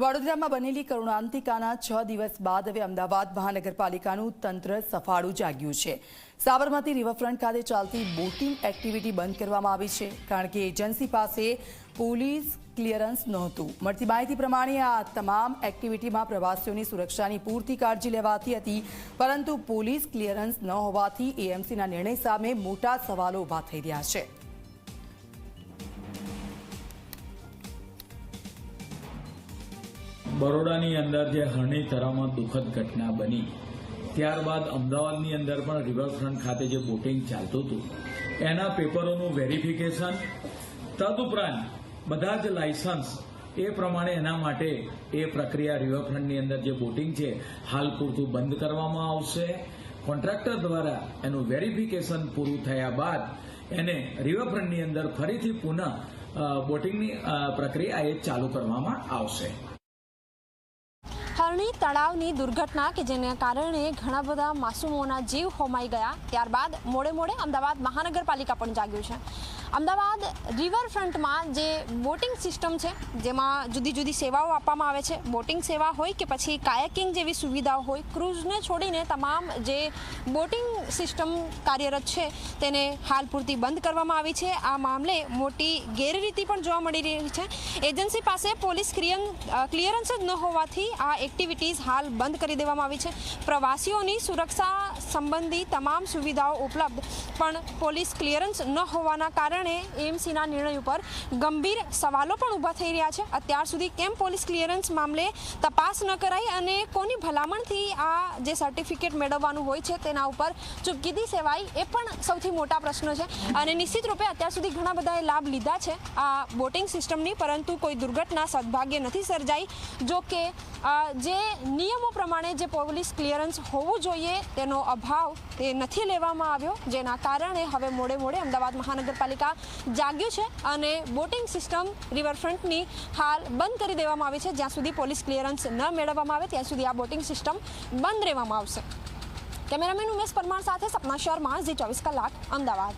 વડોદરામાં બનેલી કરુણાંતિકાના છ દિવસ બાદ હવે અમદાવાદ મહાનગરપાલિકાનું તંત્ર સફાળું જાગ્યું છે. સાબરમતી રિવરફ્રન્ટ ખાતે ચાલતી બોટિંગ એક્ટિવિટી બંધ કરવામાં આવી છે, કારણ કે એજન્સી પાસે પોલીસ ક્લિયરન્સ નહોતું. મળતી માહિતી પ્રમાણે આ તમામ એક્ટિવિટીમાં પ્રવાસીઓની સુરક્ષાની પૂરતી કાળજી લેવાતી હતી, પરંતુ પોલીસ ક્લિયરન્સ ન હોવાથી એએમસીના નિર્ણય સામે મોટા સવાલો ઊભા થઈ રહ્યા છે. બરોડાની અંદર જે હરણી તરામાં દુઃખદ ઘટના બની, ત્યારબાદ અમદાવાદની અંદર પણ રિવરફ્રન્ટ ખાતે જે બોટિંગ ચાલતું હતું, એના પેપરોનું વેરિફિકેશન, તદુપરાંત બધા જ લાયસન્સ એ પ્રમાણે એના માટે એ પ્રક્રિયા રિવરફ્રન્ટની અંદર જે બોટિંગ છે, હાલ પૂરતું બંધ કરવામાં આવશે. કોન્ટ્રાક્ટર દ્વારા એનું વેરિફિકેશન પૂરું થયા બાદ એને રિવરફ્રન્ટની અંદર ફરીથી પુનઃ બોટિંગની પ્રક્રિયા એ ચાલુ કરવામાં આવશે. હરણી તળાવની દુર્ઘટના કે જેને કારણે ઘણા બધા માસૂમોના જીવ હોમાઈ ગયા. ત્યારબાદ મોડે મોડે અમદાવાદ મહાનગરપાલિકા પણ જાગ્યું છે. અમદાવાદ રિવરફ્રન્ટમાં જે બોટિંગ સિસ્ટમ છે, જેમાં જુદી જુદી સેવાઓ આપવામાં આવે છે, બોટિંગ સેવા હોય કે પછી કાયાકિંગ જેવી સુવિધાઓ હોય, ક્રૂઝને છોડીને તમામ જે બોટિંગ સિસ્ટમ કાર્યરત છે, તેને હાલ પૂરતી બંધ કરવામાં આવી છે. આ મામલે મોટી ગેરરીતિ પણ જોવા મળી રહી છે. એજન્સી પાસે પોલીસ ક્રિયન ક્લિયરન્સ જ ન હોવાથી આ એક્ટિવિટીઝ હાલ બંધ કરી દેવામાં આવી છે. પ્રવાસીઓની સુરક્ષા સંબંધી તમામ સુવિધાઓ ઉપલબ્ધ. પણ પોલીસ ક્લિયરન્સ ન હોવાના કારણે એમસીના નિર્ણય ઉપર ગંભીર સવાલો પણ ઊભા થઈ રહ્યા છે. અત્યાર સુધી કેમ પોલીસ ક્લિયરન્સ મામલે તપાસ ન કરાઈ અને કોની ભલામણથી આ જે સર્ટિફિકેટ મેળવવાનું હોય છે તેના ઉપર ચૂપકીદી સેવાઈ એ પણ સૌથી મોટા પ્રશ્નો છે. અને નિશ્ચિત રૂપે અત્યાર સુધી ઘણા બધાએ લાભ લીધા છે. આ બોટિંગ સિસ્ટમની, પરંતુ કોઈ દુર્ઘટના સદભાગ્ય નથી સર્જાઈ. જો કે જે નિયમો પ્રમાણે જે પોલીસ ક્લિયરન્સ હોવું જોઈએ તેનો અભાવ તે નથી લેવામાં આવ્યો, જેના કારણે હવે મોડે મોડે અમદાવાદ મહાનગરપાલિકા જાગ્યું છે અને બોટિંગ સિસ્ટમ રિવરફ્રન્ટની હાલ બંધ કરી દેવામાં આવી છે. જ્યાં સુધી પોલીસ ક્લિયરન્સ ન મેળવવામાં આવે, ત્યાં સુધી આ બોટિંગ સિસ્ટમ બંધ રહેવામાં આવશે. કેમેરામેન ઉમેશ પરમાર સાથે સપના શર્મા, ઝી ચોવીસ કલાક, અમદાવાદ.